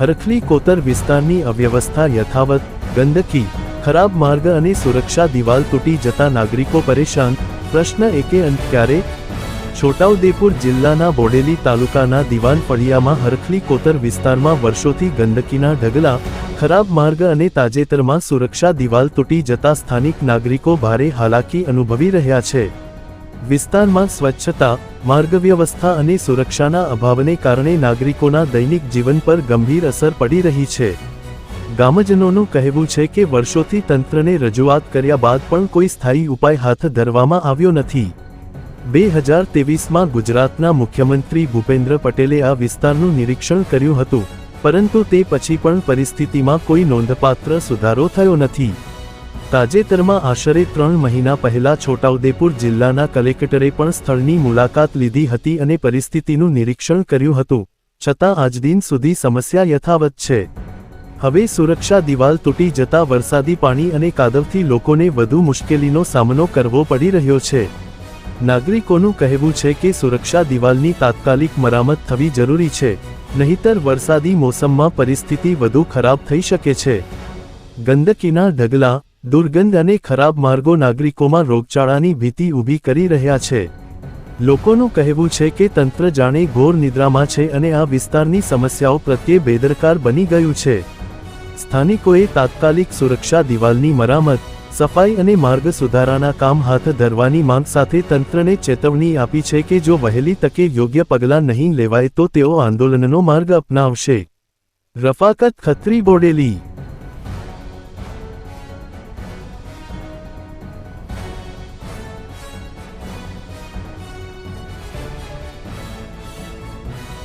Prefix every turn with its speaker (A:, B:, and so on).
A: હરખલી કોતર વિસ્તારની અવ્યવસ્થા યથાવત, ગંદકી, ખરાબ માર્ગ અને સુરક્ષા દિવાલ તૂટી જતા નાગરિકો પરેશાન. પ્રશ્ન એકે અંત ક્યારે? છોટાઉદેપુર જિલ્લાના બોડેલી તાલુકાના દિવાન ફળિયામાં હરખલી કોતર વિસ્તારમાં વર્ષોથી ગંદકીના ઢગલા, ખરાબ માર્ગ અને તાજેતરમાં સુરક્ષા દિવાલ તૂટી જતા સ્થાનિક નાગરિકો ભારે હાલાકી અનુભવી રહ્યા છે. વિસ્તારમાં સ્વચ્છતા માર્ગ વ્યવસ્થા અને સુરક્ષાના અભાવને કારણે નાગરિકોના દૈનિક જીવન પર ગંભીર અસર પડી રહી છે. ગામજનોનું કહેવું છે કે વર્ષોથી તંત્રને રજૂઆત કર્યા બાદ પણ કોઈ સ્થાયી ઉપાય હાથ ધરવામાં આવ્યો નથી. બે હજાર તેવીસમાં ગુજરાતના મુખ્યમંત્રી ભૂપેન્દ્ર પટેલે આ વિસ્તારનું નિરીક્ષણ કર્યું હતું, પરંતુ તે પછી પણ પરિસ્થિતિમાં કોઈ નોંધપાત્ર સુધારો થયો નથી. તાજેતરમાં આશરે ત્રણ મહિના પહેલા છોટાઉદેપુર જિલ્લાના કલેક્ટરે પણ સ્થળની મુલાકાત લીધી હતી અને પરિસ્થિતિનું નિરીક્ષણ કર્યું હતું, છતાં આજદિન સુધી સમસ્યા યથાવત છે. હવે સુરક્ષા દિવાલ તૂટી જતા વરસાદી પાણી અને કાદવથી લોકોને વધુ મુશ્કેલીનો સામનો કરવો પડી રહ્યો છે. નાગરિકોનું કહેવું છે કે સુરક્ષા દિવાલની તાત્કાલિક મરામત થવી જરૂરી છે, નહીતર વરસાદી મોસમમાં પરિસ્થિતિ વધુ ખરાબ થઈ શકે છે. ગંદકીના ઢગલા દુર્ગંધ અને ખરાબ માર્ગો નાગરિકોમાં રોગચાળાની ભીતિ ઊભી કરી રહ્યા છે. લોકોનું કહેવું છે કે તંત્ર જાણે ઘોર નિદ્રામાં છે અને આ વિસ્તારની સમસ્યાઓ પ્રત્યે બેદરકાર બની ગયું છે. સ્થાનિકોએ તાત્કાલિક સુરક્ષા દિવાલની મરામત, સફાઈ અને માર્ગ સુધારાના કામ હાથ ધરવાની માંગ સાથે તંત્રને ચેતવણી આપી છે કે જો વહેલી તકે યોગ્ય પગલાં નહીં લેવાય તો તેઓ આંદોલનનો માર્ગ અપનાવશે. રફાકત ખત્રી બોડેલી